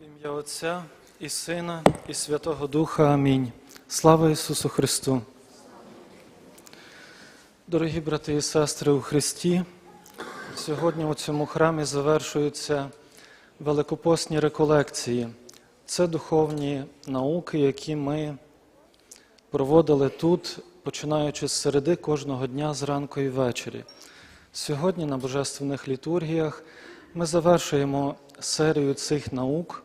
Ім'я Отця і Сина, і Святого Духа. Амінь. Слава Ісусу Христу. Дорогі брати і сестри у Христі, сьогодні у цьому храмі завершуються великопосні реколекції. Це духовні науки, які ми проводили тут, починаючи з середи кожного дня зранку і ввечері. Сьогодні на божественних літургіях ми завершуємо серію цих наук,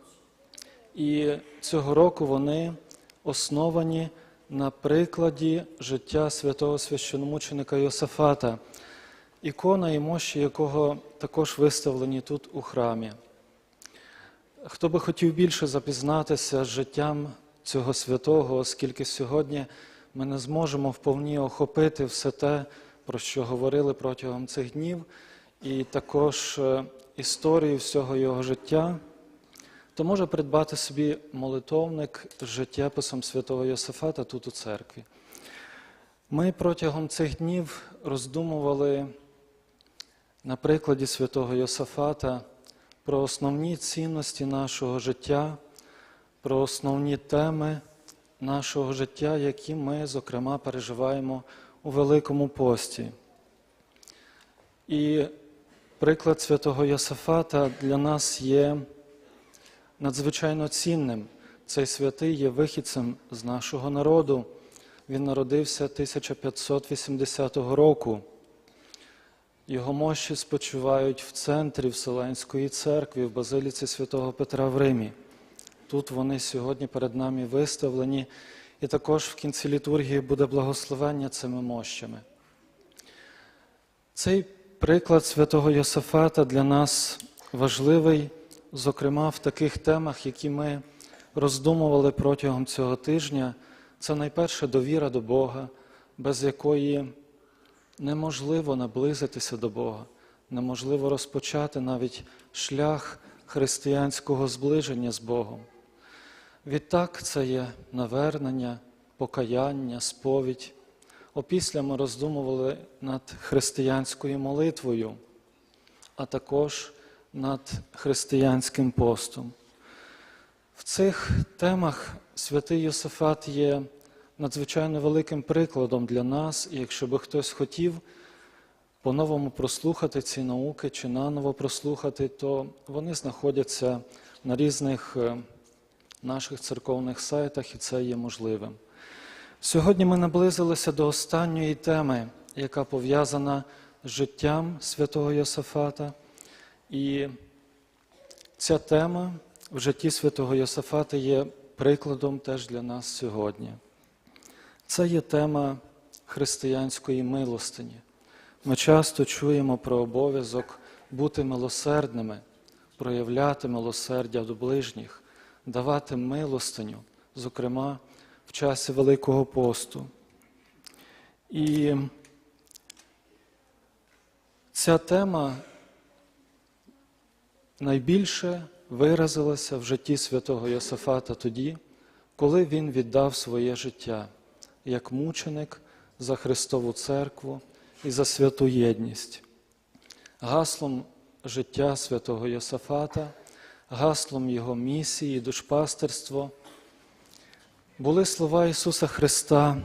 і цього року вони основані на прикладі життя святого священомученика Йосафата, ікона і мощі якого також виставлені тут у храмі. Хто би хотів більше запізнатися з життям цього святого, оскільки сьогодні ми не зможемо вповні охопити все те, про що говорили протягом цих днів, і також е, історію всього його життя, то може придбати собі молитовник з життєписом святого Йосифата тут у церкві. Ми протягом цих днів роздумували на прикладі святого Йосафата про основні цінності нашого життя, про основні теми нашого життя, які ми, зокрема, переживаємо у Великому пості. І приклад святого Йосафата для нас є надзвичайно цінним. Цей святий є вихідцем з нашого народу. Він народився 1580 року. Його мощі спочивають в центрі Вселенської церкви, в Базиліці святого Петра в Римі. Тут вони сьогодні перед нами виставлені, і також в кінці літургії буде благословення цими мощами. Цей приклад святого Йосафата для нас важливий, зокрема в таких темах, які ми роздумували протягом цього тижня. Це найперше довіра до Бога, без якої неможливо наблизитися до Бога, неможливо розпочати навіть шлях християнського зближення з Богом. Відтак це є навернення, покаяння, сповідь. Опісля ми роздумували над християнською молитвою, а також над християнським постом. В цих темах святий Йосифат є надзвичайно великим прикладом для нас, і якщо би хтось хотів по-новому прослухати ці науки чи наново прослухати, то вони знаходяться на різних е, наших церковних сайтах, і це є можливим. Сьогодні ми наблизилися до останньої теми, яка пов'язана з життям святого Йосафата. І ця тема в житті святого Йосафата є прикладом теж для нас сьогодні. Це є тема християнської милостині. Ми часто чуємо про обов'язок бути милосердними, проявляти милосердя до ближніх, давати милостиню, зокрема в часі Великого посту. І ця тема найбільше виразилася в житті святого Йосифата тоді, коли він віддав своє життя як мученик за Христову церкву і за святу єдність. Гаслом життя святого Йосафата, гаслом його місії, душпастерство були слова Ісуса Христа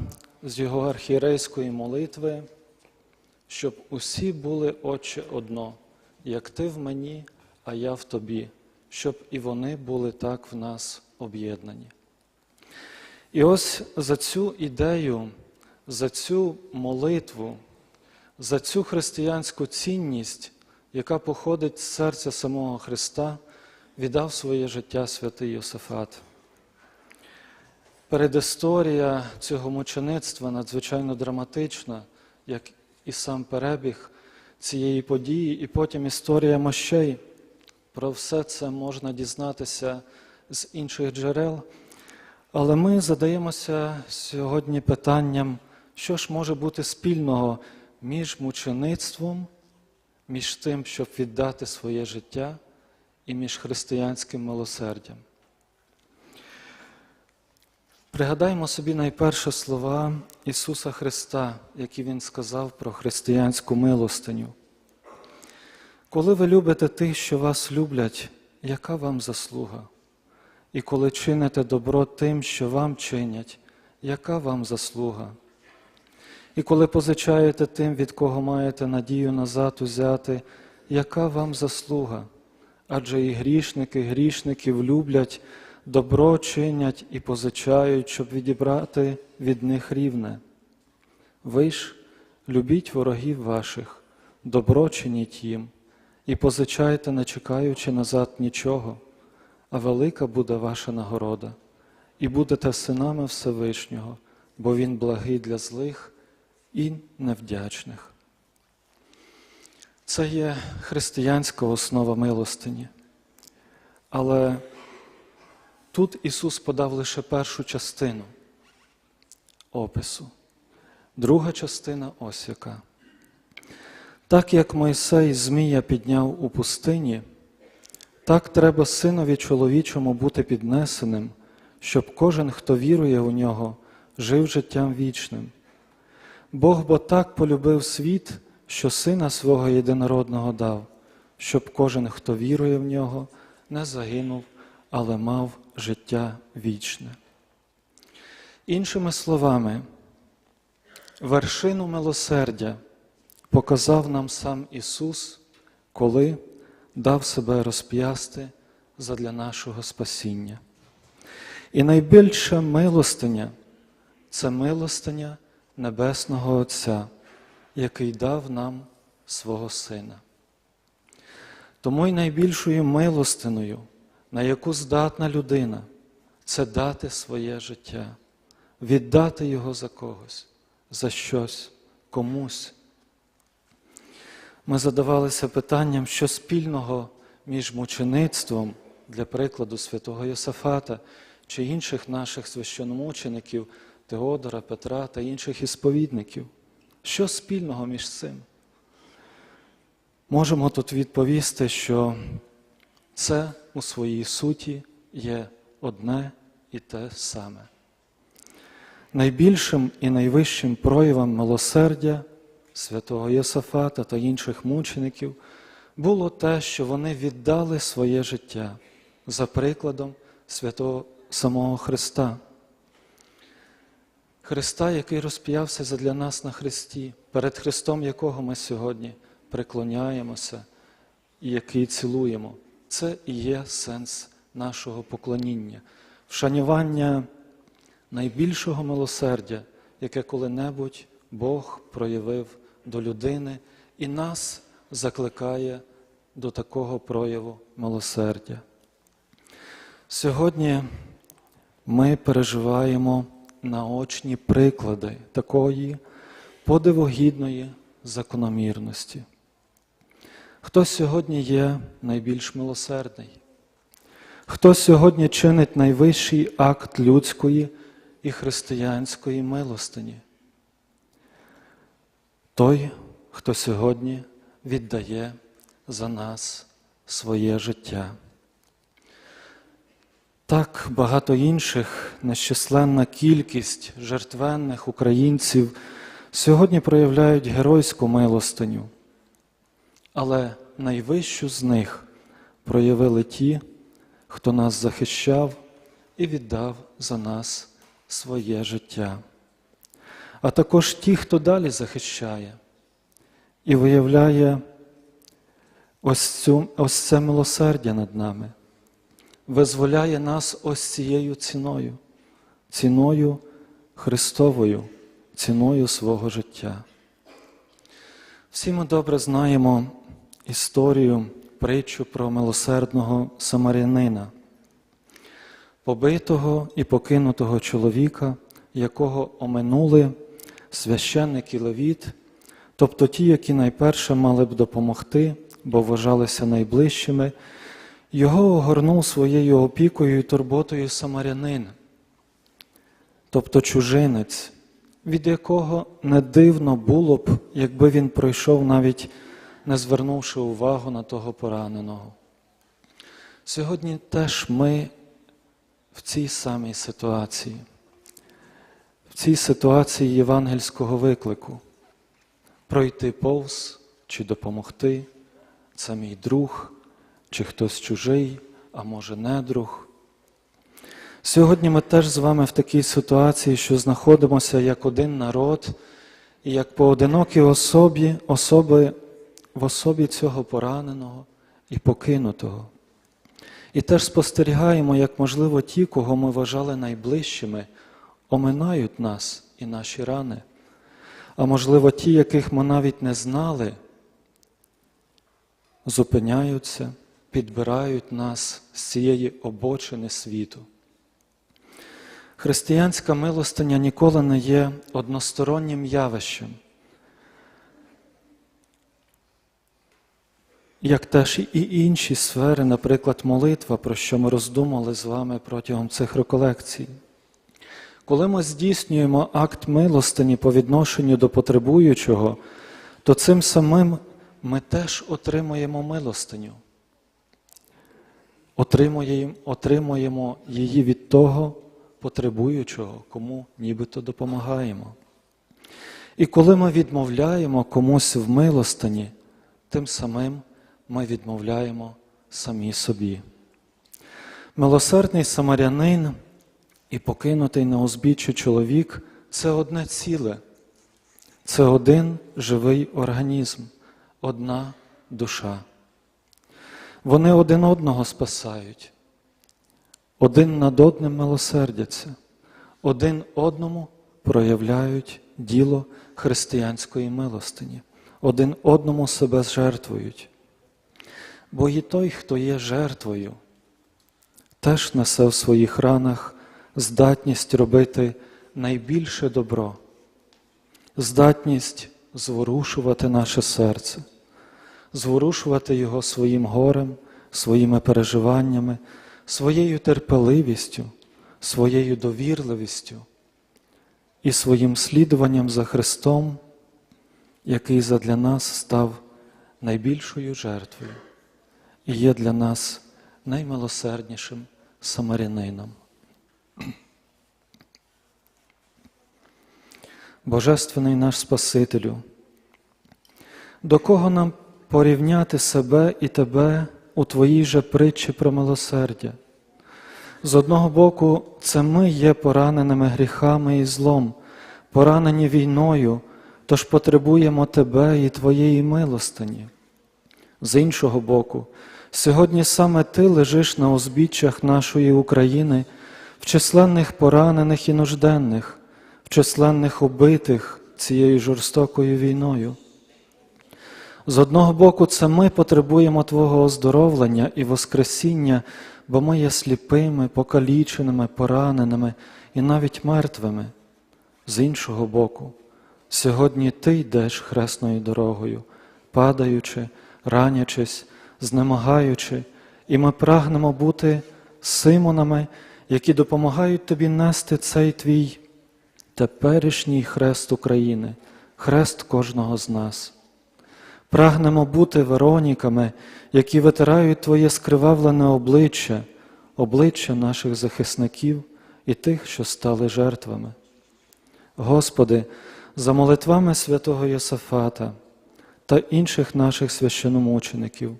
з Його архієрейської молитви, щоб усі були Отче одно, як Ти в мені, а я в Тобі, щоб і вони були так в нас об'єднані. І ось за цю ідею, за цю молитву, за цю християнську цінність, яка походить з серця самого Христа, віддав своє життя святий Йосифат. Передісторія цього мучеництва надзвичайно драматична, як і сам перебіг цієї події, і потім історія мощей. Про все це можна дізнатися з інших джерел. Але ми задаємося сьогодні питанням, що ж може бути спільного між мучеництвом, між тим, щоб віддати своє життя, і між християнським милосердям. Пригадаймо собі найперше слова Ісуса Христа, які Він сказав про християнську милостиню. Коли ви любите тих, що вас люблять, яка вам заслуга? І коли чините добро тим, що вам чинять, яка вам заслуга? І коли позичаєте тим, від кого маєте надію назад узяти, яка вам заслуга? Адже і грішники грішників люблять, добро чинять і позичають, щоб відібрати від них рівне. Ви ж любіть ворогів ваших, добро чиніть їм, і позичайте, не чекаючи назад нічого, а велика буде ваша нагорода, і будете синами Всевишнього, бо Він благий для злих і невдячних. Це є християнська основа милостині. Але тут Ісус подав лише першу частину опису. Друга частина ось яка. Так як Мойсей Змія підняв у пустині, так треба синові чоловічому бути піднесеним, щоб кожен, хто вірує у нього, жив життям вічним. Бог бо так полюбив світ, що сина свого єдинородного дав, щоб кожен, хто вірує в нього, не загинув, але мав життя вічне. Іншими словами, вершину милосердя показав нам сам Ісус, коли дав себе розп'ясти задля нашого спасіння. І найбільша милостиня це милостиня Небесного Отця, який дав нам свого Сина. Тому й найбільшою милостиною, на яку здатна людина, це дати своє життя, віддати його за когось, за щось, комусь. Ми задавалися питанням, що спільного між мучеництвом, для прикладу святого Йосафата чи інших наших священомучеників Теодора, Петра та інших ісповідників. Що спільного між цим? Можемо тут відповісти, що це у своїй суті є одне і те саме. Найбільшим і найвищим проявом милосердя святого Єсафата та інших мучеників було те, що вони віддали своє життя за прикладом святого самого Христа. Христа, який розп'явся задля нас на Христі, перед Христом, якого ми сьогодні преклоняємося і який цілуємо. Це і є сенс нашого поклоніння, вшанування найбільшого милосердя, яке коли-небудь Бог проявив до людини і нас закликає до такого прояву милосердя. Сьогодні ми переживаємо наочні приклади такої подивогідної закономірності. Хто сьогодні є найбільш милосердний? Хто сьогодні чинить найвищий акт людської і християнської милостині? Той, хто сьогодні віддає за нас своє життя. Так багато інших, нещисленна кількість жертвенних українців сьогодні проявляють геройську милостиню, але найвищу з них проявили ті, хто нас захищав і віддав за нас своє життя, а також ті, хто далі захищає і виявляє ось, цю, ось це милосердя над нами визволяє нас ось цією ціною, ціною Христовою, ціною свого життя. Всі ми добре знаємо історію, притчу про милосердного самарянина, побитого і покинутого чоловіка, якого оминули священник і левіт, тобто ті, які найперше мали б допомогти, бо вважалися найближчими. Його огорнув своєю опікою і турботою самарянин, тобто чужинець, від якого не дивно було б, якби він пройшов навіть не звернувши увагу на того пораненого. Сьогодні теж ми в цій самій ситуації. в цій ситуації євангельського виклику. Пройти повз чи допомогти, це мій друг, чи хтось чужий, а може не друг. Сьогодні ми теж з вами в такій ситуації, що знаходимося як один народ і як поодинокі особі, особи в особі цього пораненого і покинутого. І теж спостерігаємо, як, можливо, ті, кого ми вважали найближчими, оминають нас і наші рани, а можливо, ті, яких ми навіть не знали, зупиняються, підбирають нас з цієї обочини світу. Християнська милостиня ніколи не є одностороннім явищем. Як теж і інші сфери, наприклад, молитва, про що ми роздумали з вами протягом цих реколекцій. Коли ми здійснюємо акт милостині по відношенню до потребуючого, то цим самим ми теж отримуємо милостиню. Отримуємо, її від того потребуючого, кому нібито допомагаємо. І коли ми відмовляємо комусь в милостині, тим самим ми відмовляємо самі собі. Милосердний самарянин і покинутий на узбіччі чоловік це одне ціле, це один живий організм, одна душа. Вони один одного спасають, один над одним милосердяться, один одному проявляють діло християнської милостині, один одному себе жертвують. Бо і той, хто є жертвою, теж несе в своїх ранах здатність робити найбільше добро, здатність зворушувати наше серце, зворушувати його своїм горем, своїми переживаннями, своєю терпеливістю, своєю довірливістю і своїм слідуванням за Христом, який задля нас став найбільшою жертвою і є для нас наймилосерднішим самарянином. Божественний наш Спасителю, до кого нам порівняти себе і тебе у Твоїй же притчі про милосердя? З одного боку, це ми є пораненими гріхами і злом, поранені війною, тож потребуємо Тебе і Твоєї милостині. З іншого боку, сьогодні саме Ти лежиш на узбіччях нашої України, в численних поранених і нужденних, в численних убитих цією жорстокою війною. З одного боку, це ми потребуємо Твого оздоровлення і Воскресіння, бо ми є сліпими, покаліченими, пораненими і навіть мертвими. З іншого боку, сьогодні Ти йдеш хресною дорогою, падаючи, ранячись, знемагаючи, і ми прагнемо бути симонами, які допомагають тобі нести цей твій теперішній хрест України, хрест кожного з нас. Прагнемо бути Вероніками, які витирають Твоє скривавлене обличчя, обличчя наших захисників і тих, що стали жертвами. Господи, за молитвами святого Йосафата та інших наших священомучеників,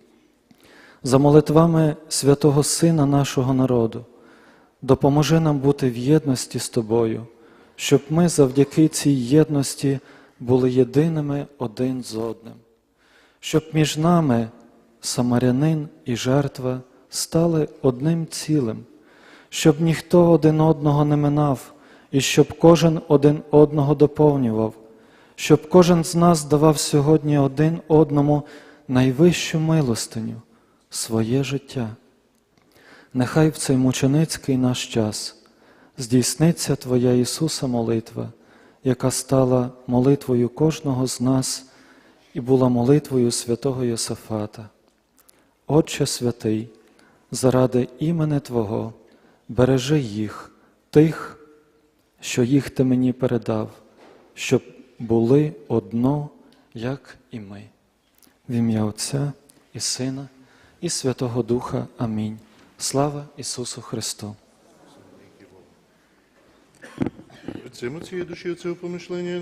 за молитвами святого Сина нашого народу, допоможи нам бути в єдності з Тобою, щоб ми завдяки цій єдності були єдиними один з одним щоб між нами самарянин і жертва стали одним цілим, щоб ніхто один одного не минав, і щоб кожен один одного доповнював, щоб кожен з нас давав сьогодні один одному найвищу милостиню, своє життя. Нехай в цей мученицький наш час здійсниться Твоя Ісуса молитва, яка стала молитвою кожного з нас і була молитвою святого Йосафата. Отче святий, заради імени Твого, бережи їх, тих, що їх ти мені передав, щоб були одно, як і ми. В ім'я Отця і Сина, і Святого Духа. Амінь. Слава Ісусу Христу! Отцем от цієї душі, оцього помишлення